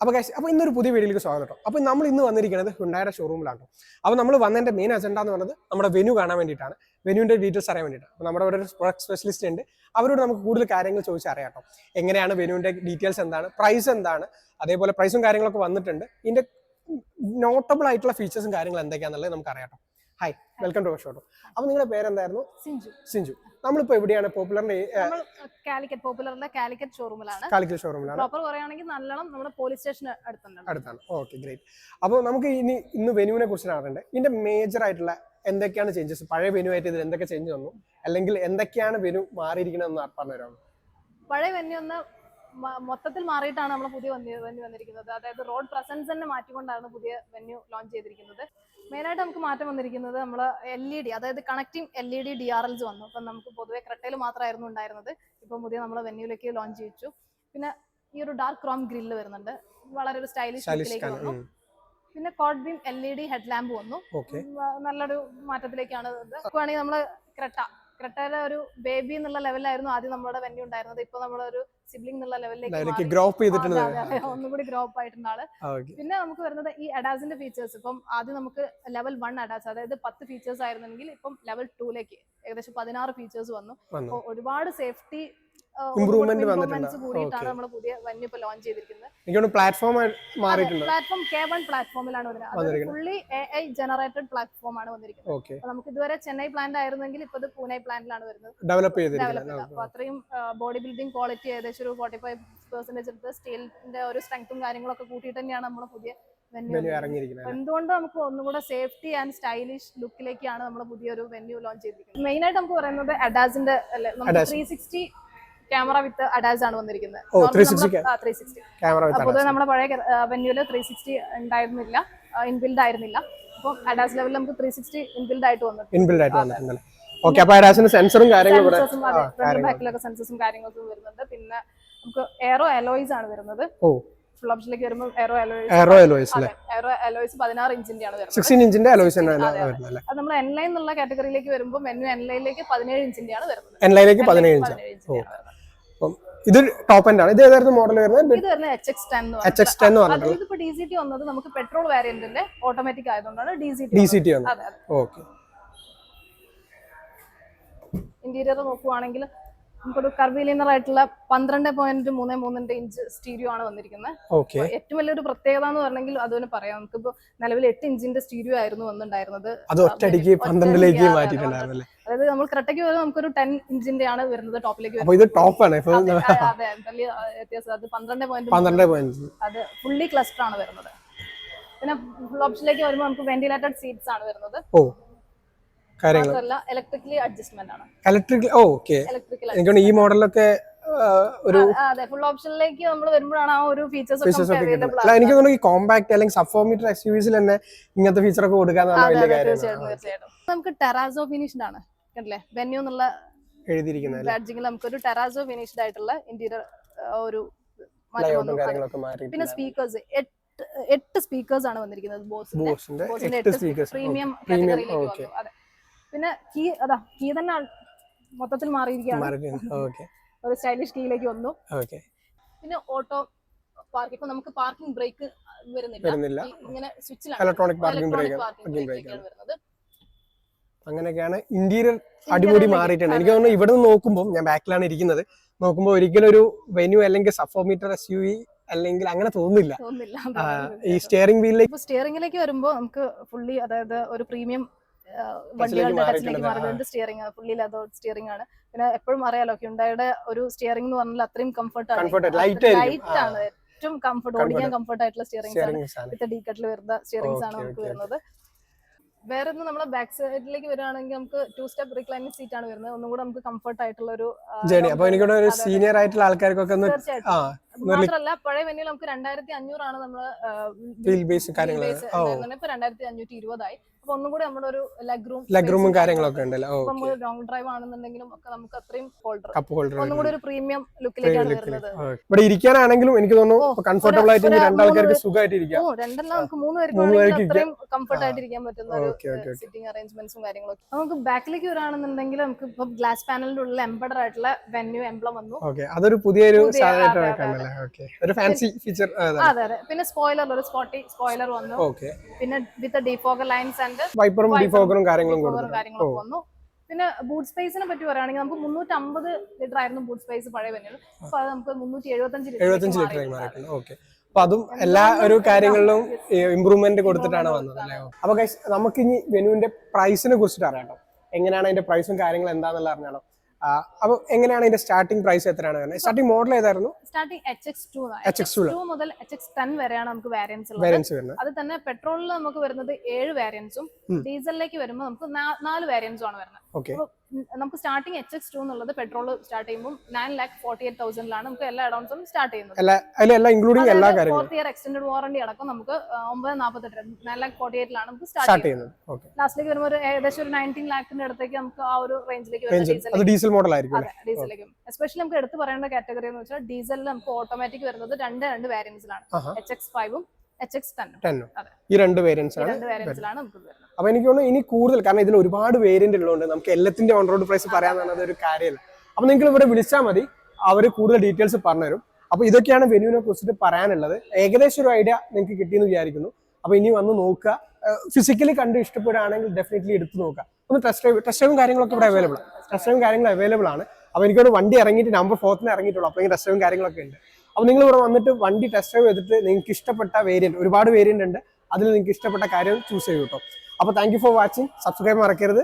അപ്പോൾ കാശ് അപ്പോൾ ഇന്നൊരു പുതിയ വീഡിയോയിലേക്ക് സ്വാഗതം കേട്ടോ. അപ്പോൾ നമ്മൾ ഇന്ന് വന്നിരിക്കുന്നത് ഹുണ്ടായുടെ ഷോറൂമിലാണ് അപ്പോൾ നമ്മൾ വന്നതിന്റെ മെയിൻ അജണ്ട എന്ന് പറയുന്നത് നമ്മുടെ വെനു കാണാൻ വേണ്ടിയിട്ടാണ്. വെനുവിന്റെ ഡീറ്റെയിൽസ് അറിയാൻ വേണ്ടിയിട്ടാണ്. അപ്പോൾ നമ്മുടെ അവിടെ ഒരു പ്രൊഡക്ട് സ്പെഷ്യലിസ്റ്റ് ഉണ്ട്. അവരോട് നമുക്ക് കൂടുതൽ കാര്യങ്ങൾ ചോദിച്ച് അറിയാം കേട്ടോ. എങ്ങനെയാണ് വെനുവിന്റെ ഡീറ്റെയിൽസ് എന്താണ്? പ്രൈസ് എന്താണ്? അതേപോലെ പ്രൈസും കാര്യങ്ങളൊക്കെ വന്നിട്ടുണ്ട്. ഇതിന്റെ നോട്ടബിൾ ആയിട്ടുള്ള ഫീച്ചേഴ്സും കാര്യങ്ങളും എന്തൊക്കെയാണെന്നുള്ളത് നമുക്ക് അറിയാം ഹായ് വെൽക്കം ടു ഷോട്ടോ അപ്പൊ നിങ്ങളുടെ പേരെന്തായിരുന്നു? സിഞ്ചു. സിഞ്ചു. നമ്മളിപ്പോ എവിടെയാണ് പോപ്പുലറിന്റെ കാലിക്കറ്റ് പോപ്പുലറിന്റെ കാലിക്കറ്റ് ഷോറൂമിലാണ് കാലിക്കറ്റ് ഷോറൂമിലാണ് പ്രോപ്പർ പറയുകയാണെങ്കിൽ നല്ലോണം നമ്മുടെ പോലീസ് സ്റ്റേഷൻ അടുത്തുണ്ട്. അടുത്താണ്. ഓക്കെ ഗ്രേറ്റ് അപ്പോൾ നമുക്ക് ഇനി ഇന്ന് വെനുവിനെ കുറിച്ച് അറിയണ്ടേ? ഇതിന്റെ മേജർ ആയിട്ടുള്ള എന്തൊക്കെയാണ് ചേഞ്ചസ് പഴയ വെനു ആയിട്ട് ഇതിൽ എന്തൊക്കെ ചേഞ്ച് വന്നു? അല്ലെങ്കിൽ എന്തൊക്കെയാണ് വെനു മാറിയിരിക്കണമെന്ന് പറഞ്ഞുതരാമോ പഴയ വെന്യു ഒന്ന് മൊത്തത്തിൽ മാറിയിട്ടാണ് നമ്മൾ പുതിയ വെന്യൂ വന്നിരിക്കുന്നത്. അതായത് റോഡ് പ്രസൻസ് തന്നെ മാറ്റിക്കൊണ്ടാണ് പുതിയ വെന്യൂ ലോഞ്ച് ചെയ്തിരിക്കുന്നത്. മെയിനായിട്ട് നമുക്ക് മാറ്റം വന്നിരിക്കുന്നത് നമ്മൾ എൽ ഇ ഡി അതായത് connecting L E D D R Ls വന്നു. അപ്പം നമുക്ക് പൊതുവെ ക്രെട്ടയിൽ മാത്രമായിരുന്നു ഉണ്ടായിരുന്നത്. ഇപ്പം പുതിയ നമ്മൾ വെന്യൂലേക്ക് ലോഞ്ച് ചെയ്യിച്ചു. പിന്നെ ഈ ഒരു ഡാർക്ക് ക്രോം ഗ്രില്ല് വരുന്നുണ്ട്. വളരെ ഒരു സ്റ്റൈലിഷ് ലുക്കിലേക്ക് വന്നു. പിന്നെ quad beam L E D head lamp വന്നു നല്ലൊരു മാറ്റത്തിലേക്കാണ് ഇത്. വേണമെങ്കിൽ നമ്മൾ ക്രെട്ട ക്രെട്ടയിലെ ഒരു ബേബി എന്നുള്ള ലെവലായിരുന്നു ആദ്യം നമ്മുടെ വെന്യൂ ഉണ്ടായിരുന്നത്. ഇപ്പൊ നമ്മളൊരു സിബ്ലിംഗ് എന്നുള്ള ലെവലിലേക്ക്. ഗ്രോപ്പ് ചെയ്തിട്ടുണ്ട് അതെ, അതെ, അതെ. ഒന്നും കൂടി ഗ്രോപ്പ് ആയിട്ടുള്ള ആൾ. പിന്നെ നമുക്ക് വരുന്നത് ഈ അഡാസിന്റെ ഫീച്ചേഴ്സ് ഇപ്പം ആദ്യം നമുക്ക് ലെവൽ വൺ അഡാസ് അതായത് പത്ത് ഫീച്ചേഴ്സ് ആയിരുന്നെങ്കിൽ ഇപ്പം ലെവൽ ടൂലേക്ക് ഏകദേശം പതിനാറ് ഫീച്ചേഴ്സ് വന്നു. വന്നു. അപ്പൊ ഒരുപാട് സേഫ്റ്റി Improvement വന്നിട്ടുണ്ട്. കൂടിയിട്ടാണ് നമ്മൾ പുതിയ വെന്യൂ ഇപ്പൊ ലോഞ്ച് ചെയ്തിരിക്കുന്നത്. എനിക്കൊന്ന് പ്ലാറ്റ്ഫോം മാറിയിട്ടുണ്ട്. പ്ലാറ്റ്ഫോം കെ വൺ പ്ലാറ്റ്ഫോമിലാണ് വരുന്നത്. Fully A I generated platform ആണ് വന്നിരിക്കുന്നത്. നമുക്ക് ഇതുവരെ ചെന്നൈ പ്ലാന്റ് ആയിരുന്നെങ്കിൽ ഇപ്പൊ ഇത് പൂനെ പ്ലാന്റിലാണ് വരുന്നത്. ഡെവലപ്പ് ചെയ്തിരിക്കുന്നത്. അപ്പൊ അത്രയും ബോഡി ബിൽഡിംഗ് ക്വാളിറ്റി ഏകദേശം ഒരു ഫോർട്ടി ഫൈവ് പെർസെന്റേജ് എടുത്ത് സ്റ്റീലിന്റെ ഒരു സ്ട്രെങ്ത്തും കാര്യങ്ങളൊക്കെ കൂട്ടിയിട്ട് തന്നെയാണ് നമ്മൾ പുതിയ വെനു വെന്യൂ ഇറങ്ങിയിരിക്കുന്നത് എന്തുകൊണ്ട് നമുക്ക് ഒന്നുകൂടെ സേഫ്റ്റി ആൻഡ് സ്റ്റൈലിഷ് ലുക്കിലേക്കാണ് നമ്മൾ പുതിയൊരു വെന്യൂ ലോഞ്ച് ചെയ്തിരിക്കുന്നത്? മെയിൻ ആയിട്ട് നമുക്ക് പറയുന്നത് അഡാസിന്റെ three sixty camera with ADAS ആണ് വന്നിരിക്കുന്നത്. ഓ, 360 ത്രീ സിക്സ്റ്റി ക്യാമറ പൊതുവെ നമ്മുടെ പഴയ വെന്യൂൽ ത്രീ സിക്സ്റ്റി ഉണ്ടായിരുന്നില്ല. ഇൻബിൽഡ് ആയിരുന്നില്ല. അപ്പോൾ അഡാസ് ലെവലിൽ നമുക്ക് ത്രീ സിക്സ്റ്റി ഇൻബിൽഡ് ആയിട്ട് വന്നിട്ടുണ്ട്. ഇൻബിൽഡ് ആയിട്ട് വന്നിട്ടുണ്ടല്ലേ ഓക്കെ അപ്പോൾ അഡാസിന് സെൻസറും കാര്യങ്ങളും ബാക്കിലൊക്കെ സെൻസസും കാര്യങ്ങളൊക്കെ വരുന്നുണ്ട്. പിന്നെ നമുക്ക് എയറോ അലോയ്സ് ആണ് വരുന്നത്. ഓ. ഫുൾ ഓപ്ഷനിലേക്ക് വരുമ്പോൾ എയറോ അലോയ്സ് എയറോ അലോയ്സ് അല്ലേ എയറോ അലോയ്സ് പതിനാറ് ഇഞ്ചിന്റെ ആണ് വരുന്നത് സിക്സ്റ്റീൻ ഇഞ്ചിന്റെ അലോയ്സ്. വരുന്നത് അല്ലേ? അത് നമ്മൾ എൻലൈൻ എന്നുള്ള കാറ്റഗറിയിലേക്ക് വരുമ്പോൾ മെനു എൻലൈനിലേക്ക് പതിനേഴ് ഇഞ്ചിന്റെ ആണ് വരുന്നത് എൻലൈനിലേക്ക് പതിനേഴ് ഇഞ്ച്? അപ്പം ഇത് ടോപ്പ് എൻഡ് ആണ്. ഇത് ഏതായിരുന്നു മോഡൽ വരുന്നത്? എച്ച് എക്സ് ടെൻ എന്ന് പറഞ്ഞിട്ടുള്ളത്. ഇതിപ്പോ ഡി സി ടി വന്നത് നമുക്ക് പെട്രോൾ വേരിയന്റിന്റെ ഓട്ടോമാറ്റിക് ആയതുകൊണ്ടാണ് D C D C T വന്നു അതെ അതെ. ഓക്കെ ഇന്റീരിയർ നോക്കുവാണെങ്കിൽ നമുക്കൊരു കർവീലിനർ ആയിട്ടുള്ള പന്ത്രണ്ട് പോയിന്റ് മൂന്ന് മൂന്നിന്റെ ഇഞ്ച് സ്റ്റീരിയോ ആണ് വന്നിരിക്കുന്നത്. ഓക്കെ. ഏറ്റവും വലിയൊരു പ്രത്യേകത എന്ന് പറഞ്ഞെങ്കിൽ അതുപോലെ പറയാം. നമുക്കിപ്പോ നിലവിൽ എട്ട് ഇഞ്ചിന്റെ സ്റ്റീരിയോ ആയിരുന്നു വന്നിട്ടുണ്ടായിരുന്നത്. അതായത് നമ്മൾ ക്രെട്ടയ്ക്ക് വരുന്നത് നമുക്കൊരു ടെൻ ഇഞ്ചിന്റെ ആണ് വരുന്നത് ടോപ്പിലേക്ക് അപ്പോൾ ഇത് ടോപ്പ് ആണ് ഇപ്പൊ അതെ വലിയ വ്യത്യാസം. അത് പന്ത്രണ്ട് പോയിന്റ് അത് ഫുള്ളി ക്ലസ്റ്റർ ആണ് വരുന്നത്. പിന്നെ ഫുൾ ഓപ്ഷനിലേക്ക് വരുമ്പോൾ നമുക്ക് വെന്റിലേറ്റഡ് സീറ്റ്സ് ആണ് വരുന്നത്. ഓ. കാര്യങ്ങൾ. ഇലക്ട്രിക്കലി അഡ്ജസ്റ്റ്മെന്റ് ആണ്. ഇലക്ട്രിക് ഓക്കെ ഇലക്ട്രിക്കൽ ഈ മോഡലൊക്കെ ഒരു ഫുൾ ഓപ്ഷനിലേക്ക് നമ്മൾ വരുമ്പോഴാണ് ആ ഒരു ഫീച്ചേഴ്സ് അല്ല എനിക്ക് തോന്നുന്നു ഈ കോമ്പാക്ട് അല്ലെങ്കിൽ സബ്ഫോമീറ്റർ എസ് യു തന്നെ ഇങ്ങനത്തെ ഫീച്ചർ ഒക്കെ കൊടുക്കാന്നുള്ള വലിയ തീർച്ചയായിട്ടും നമുക്ക് ടെറാസോ ഫിനിഷ്ഡ് ആണ്. കണ്ടില്ലേ? വെന്യൂ എന്നുള്ള എഴുതിയിരിക്കുന്നത് ബാഡ്ജിങ്ങിൽ നമുക്കൊരു ടെറാസോ ഫിനിഷ്ഡ് ആയിട്ടുള്ള ഇന്റീരിയർ ഒരു. പിന്നെ സ്പീക്കേഴ്സ് എട്ട് സ്പീക്കേഴ്സ് ആണ് വന്നിരിക്കുന്നത് ബോസിന്റെ. പ്രീമിയം കാറ്റഗറിയിലേക്ക് അതെ. പിന്നെ കീ അതാ കീ തന്നെ മൊത്തത്തിൽ മാറിയിരിക്കുകയാണ്. ഒരു സ്റ്റൈലിഷ് കീയിലേക്ക് വന്നു. പിന്നെ ഓട്ടോ പാർക്ക് ഇപ്പൊ നമുക്ക് പാർക്കിംഗ് ബ്രേക്ക് വരുന്നില്ല. ഇങ്ങനെ സ്വിച്ചിലാണ് ഇലക്ട്രോണിക് പാർക്കിംഗ് ബ്രേക്ക് വരുന്നത്. അങ്ങനെയൊക്കെയാണ് ഇന്റീരിയർ അടിപൊളി മാറിയിട്ടുണ്ട്. എനിക്ക് തോന്നുന്നു ഇവിടെ നിന്ന് നോക്കുമ്പോൾ ഞാൻ ബാക്കിലാണ് ഇരിക്കുന്നത്. നോക്കുമ്പോൾ ഒരിക്കലും ഒരു വെന്യൂ അല്ലെങ്കിൽ സഫോമീറ്റർ എസ് യു അല്ലെങ്കിൽ അങ്ങനെ തോന്നുന്നില്ല. തോന്നുന്നില്ല. ഈ സ്റ്റിയറിംഗ് വീലിലേക്ക് സ്റ്റിയറിംഗിലേക്ക് വരുമ്പോൾ നമുക്ക് ഫുള്ളി അതായത് ഒരു പ്രീമിയം വണ്ടികളുടെ ടച്ചിലേക്ക്. മാറുന്നത് സ്റ്റിയറിംഗ് ഫുള്ളി ലെതർ സ്റ്റിയറിംഗ് ആണ്. പിന്നെ എപ്പോഴും അറിയാലോ ഹ്യുണ്ടായുടെ ഒരു സ്റ്റിയറിംഗ് എന്ന് പറഞ്ഞാൽ അത്രയും കംഫർട്ട് ആണ്. ലൈറ്റ് ആണ്. ഏറ്റവും കംഫർട്ട് ഓടിക്കാൻ കംഫർട്ട് ആയിട്ടുള്ള സ്റ്റിയറിംഗ് ആണ്. സ്റ്റിയറിംഗ് ഡീക്കട്ടിൽ വിത്ത് ഡീ കട്ടിൽ വരുന്ന സ്റ്റിയറിംഗ്സ് ആണ് നമുക്ക് വരുന്നത്. വേറെ ഒന്ന് നമ്മളെ ബാക്ക് സൈഡിലേക്ക് വരികയാണെങ്കിൽ നമുക്ക് ടു സ്റ്റെപ്പ് റിക്ലൈനിങ് സീറ്റ് ആണ് വരുന്നത്. ഒന്നും കൂടെ നമുക്ക് കംഫർട്ട് ആയിട്ടുള്ള ഒരു ജേണി അപ്പൊ long ഒരു അതെ, അതെ. സീനിയർ ആയിട്ടുള്ള ആൾക്കാർക്കൊക്കെ ഒന്ന് പഴയ വെന്യൂൽ നമുക്ക് രണ്ടായിരത്തി അഞ്ഞൂറാണ് ഓ. ഇപ്പൊ രണ്ടായിരത്തി അഞ്ഞൂറ്റി ഇരുപതായി. അപ്പൊ ഒന്നും കൂടി നമ്മുടെ ഒരു ലെഗ് റൂം ലെഗ് റൂമും കാര്യങ്ങളൊക്കെ ഉണ്ടല്ലോ? ഓക്കെ ലോങ് ഡ്രൈവ് ആണെന്നുണ്ടെങ്കിലും ഒക്കെ നമുക്ക് അത്രയും ഹോൾഡർ കപ്പ് ഹോൾഡർ ഒന്നും കൂടി ഒരു പ്രീമിയം ലുക്കിലേക്കാണ് വരുന്നത്. ഇവിടെ ഇരിക്കാനാണെങ്കിലും എനിക്ക് തോന്നുന്നു കംഫർട്ടബിൾ ആയിട്ട് രണ്ടാൾക്കാർക്ക് സുഖമായിട്ട് ഇരിക്കാം ഓ രണ്ടെണ്ണം നമുക്ക് മൂന്ന് പേർക്ക് അത്രയും കംഫർട്ട് ആയിട്ട് ഇരിക്കാൻ പറ്റുന്ന ഒരു സിറ്റിംഗ് അറേഞ്ച്മെന്റ്സും കാര്യങ്ങളൊക്കെ. നമുക്ക് ബാക്കിലേക്ക് വരാണെന്നുണ്ടെങ്കിൽ നമുക്ക് ഇപ്പൊ ഗ്ലാസ് പാനലിന്റെ ഉള്ളിൽ എംബഡർ ആയിട്ടുള്ള വെന്യൂ എംബ്ലം വന്നു. അതൊരു പുതിയൊരു ഒരു ഫാൻസി ഫീച്ചർ അതെ അതെ. പിന്നെ സ്പോയിലർ ഒരു സ്പോട്ടി സ്പോയിലർ വന്നു. പിന്നെ വിത്ത് ഡിഫോഗർ ലൈൻസ് ആൻഡ് വൈപ്പറും ഡിഫോക്കറും കാര്യങ്ങളും കാര്യങ്ങളൊക്കെ വന്നു. പിന്നെ ബൂട്ട് സ്പേസിനെ പറ്റി പറയുകയാണെങ്കിൽ നമുക്ക് മുന്നൂറ്റി അമ്പത് ലിറ്റർ ആയിരുന്നു ബൂട്ട് സ്പേസ് പഴയ അപ്പൊ അത് നമുക്ക് മുന്നൂറ്റി എഴുപത്തഞ്ച് ലിറ്റർ ലിറ്റർ മാറിയിട്ടുണ്ട്. ഓക്കെ. അപ്പൊ അതും എല്ലാ ഒരു കാര്യങ്ങളിലും ഇമ്പ്രൂവ്മെന്റ് കൊടുത്തിട്ടാണ് വന്നത് അല്ലേ? അപ്പൊ നമുക്ക് ഇനി വെനുവിന്റെ പ്രൈസിനെ കുറിച്ചിട്ട് അറിയാം എങ്ങനെയാണ് അതിന്റെ പ്രൈസും കാര്യങ്ങളും എന്താണെന്നുള്ള അറിഞ്ഞാലോ. ആ, അപ്പൊ എങ്ങനെയാണ് അതിന്റെ സ്റ്റാർട്ടിംഗ് പ്രൈസ് എത്രയാണ് വരുന്നത്? സ്റ്റാർട്ടിംഗ് മോഡൽ ഏതായിരുന്നു? Starting H X two HX2 two മുതൽ എച്ച് എക്സ് ടെൻ വരെയാണ് നമുക്ക് വാരിയൻസ് വേരിയൻസ് വരുന്നത്. അത് തന്നെ പെട്രോളിൽ നമുക്ക് വരുന്നത് ഏഴ് വേരിയൻസും. ഡീസലിലേക്ക് വരുമ്പോൾ നമുക്ക് നാല് വേരിയൻസും ആണ് വരുന്നത്. നമുക്ക് സ്റ്റാർട്ടിങ് എച്ച് എക്സ് ടു എന്നുള്ളത് പെട്രോൾ സ്റ്റാർട്ട് ചെയ്യുമ്പോൾ നയൻ ലാക്ക് ഫോർട്ടി എയ്റ്റ് തൗസൻഡിലാണ് നമുക്ക് എല്ലാ അഡോൺസും സ്റ്റാർട്ട് ചെയ്യുന്നത്. എല്ലാ കാര്യങ്ങളും. ഫോർത്ത് ഇയർ എക്സ്റ്റൻഡ് വാറണ്ടി അടക്കം നമുക്ക് ഒമ്പത് നാൽപ്പത്തെട്ട് നയൻ ലാക്ക് ഫോർട്ടി എയ്റ്റിലാണ് നമുക്ക് സ്റ്റാർട്ട് ചെയ്യുന്നത്. ലാസ്റ്റിലേക്ക് വരുമ്പോൾ ഒരു ഏകദേശം ഒരു നയന്റീൻ ലാക്കിന്റെ അടുത്തേക്ക് നമുക്ക് ആ ഒരു റേഞ്ചിലേക്ക് വരുന്നത് ഡീസൽ മോഡൽ ആയിരിക്കും അതെ ഡീസലിലേക്കും എസ്പെഷ്യലി നമുക്ക് എടുത്ത് പറയേണ്ട കാറ്റഗറി എന്ന് വെച്ചാൽ ഡീസലിൽ നമുക്ക് ഓട്ടോമാറ്റിക് വരുന്നത് രണ്ട് രണ്ട് വേരിയൻസിലാണ് എച്ച് എക്സ് ഫൈവും ടെന്നും. ഈ രണ്ട് വേരിയൻസ് ആണ് അപ്പൊ എനിക്ക് തോന്നുന്നു ഇനി കൂടുതൽ കാരണം ഇതിൽ ഒരുപാട് വേരിയന്റ് ഉള്ളതുകൊണ്ട് നമുക്ക് എല്ലാത്തിന്റെ ഓൺ റോഡ് പ്രൈസ് പറയാന്നുള്ളത് ഒരു കാര്യമല്ല. അപ്പൊ നിങ്ങൾ ഇവിടെ വിളിച്ചാൽ മതി അവർ കൂടുതൽ ഡീറ്റെയിൽസ് പറഞ്ഞുതരും. അപ്പൊ ഇതൊക്കെയാണ് വെന്യൂവിനെ കുറിച്ചിട്ട് പറയാനുള്ളത്. ഏകദേശം ഒരു ഐഡിയ നിങ്ങൾക്ക് കിട്ടിയെന്ന് വിചാരിക്കുന്നു. അപ്പൊ ഇനി വന്ന് നോക്കുക. ഫിസിക്കലി കണ്ട് ഇഷ്ടപ്പെടുകയാണെങ്കിൽ ഡെഫിനറ്റ്ലി എടുത്ത് നോക്കുക. ഒന്ന് ടെസ്റ്റ് ഡ്രൈവ് ടെസ്റ്റ് ഡ്രൈവും കാര്യങ്ങളൊക്കെ ഇവിടെ അവൈലബിൾ ആണ്. ടെസ്റ്റ് ഡ്രൈവും കാര്യങ്ങളും അവൈലബിൾ ആണ്. അപ്പൊ എനിക്കൊരു വണ്ടി ഇറങ്ങിയിട്ട് നമ്പർ ഫോർത്തിന് ഇറങ്ങിയിട്ടുള്ളൂ. അപ്പോൾ ടെസ്റ്റ് ഡ്രൈവും കാര്യങ്ങളൊക്കെ ഉണ്ട്. അപ്പൊ നിങ്ങൾ ഇവിടെ വന്നിട്ട് വണ്ടി ടെസ്റ്റ് ഡ്രൈവ് ചെയ്തിട്ട് നിങ്ങൾക്ക് ഇഷ്ടപ്പെട്ട വേരിയന്റ് ഒരുപാട് വേരിയന്റ് ഉണ്ട്. അതിൽ നിങ്ങൾക്ക് ഇഷ്ടപ്പെട്ട കാര്യം ചൂസ് ചെയ്തു കേട്ടോ അപ്പോൾ താങ്ക് ഫോർ വാച്ചിങ് സബ്സ്ക്രൈബ് മറക്കരുത്.